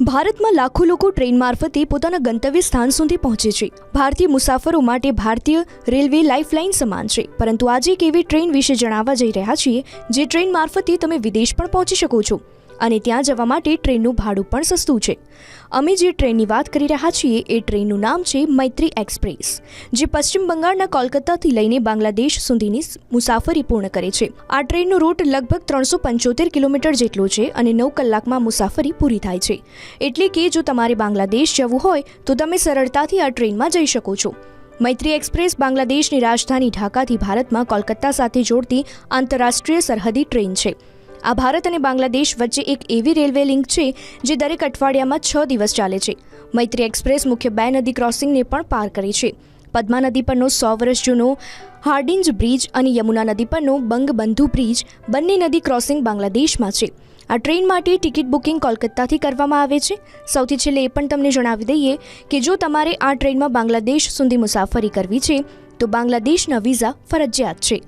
ભારતમાં લાખો લોકો ટ્રેન મારફતે પોતાના ગંતવ્ય સ્થાન સુધી પહોંચે છે. ભારતીય મુસાફરો માટે ભારતીય રેલવે લાઇફલાઇન સમાન છે. પરંતુ આજે એક એવી ટ્રેન વિશે જણાવવા જઈ રહ્યા છીએ, જે ટ્રેન મારફતે તમે વિદેશ પણ પહોંચી શકો છો. અને ત્યાં જવા માટે ટ્રેનનું ભાડું પણ સસ્તું છે. અમે જે ટ્રેનની વાત કરી રહ્યા છીએ, એ ટ્રેનનું નામ છે મૈત્રી એક્સપ્રેસ, જે પશ્ચિમ બંગાળના કોલકાતાથી લઈને બાંગ્લાદેશ સુધીની મુસાફરી પૂર્ણ કરે છે. આ ટ્રેનનો રૂટ લગભગ ત્રણસો પંચોતેર કિલોમીટર જેટલો છે અને નવ કલાકમાં મુસાફરી પૂરી થાય છે. એટલે કે જો તમારે બાંગ્લાદેશ જવું હોય, તો તમે સરળતાથી આ ટ્રેનમાં જઈ શકો છો. મૈત્રી એક્સપ્રેસ બાંગ્લાદેશની રાજધાની ઢાકાથી ભારતમાં કોલકાતા સાથે જોડતી આંતરરાષ્ટ્રીય સરહદી ટ્રેન છે. આ ભારત અને બાંગ્લાદેશ વચ્ચે એક એવી રેલવે લિંક છે જે દરેક અઠવાડિયામાં છ દિવસ ચાલે છે. મૈત્રી એક્સપ્રેસ મુખ્ય બે નદી ક્રોસિંગને પણ પાર કરે છે. પદ્મા નદી પરનો સો વર્ષ જૂનો હાર્ડિંજ બ્રિજ અને યમુના નદી પરનો બંગબંધુ બ્રિજ બંને નદી ક્રોસિંગ બાંગ્લાદેશમાં છે. આ ટ્રેન માટે ટિકિટ બુકિંગ કોલકાતાથી કરવામાં આવે છે. સૌથી છેલ્લે એ પણ તમને જણાવી દઈએ કે જો તમારે આ ટ્રેનમાં બાંગ્લાદેશ સુધી મુસાફરી કરવી છે, તો બાંગ્લાદેશના વિઝા ફરજિયાત છે.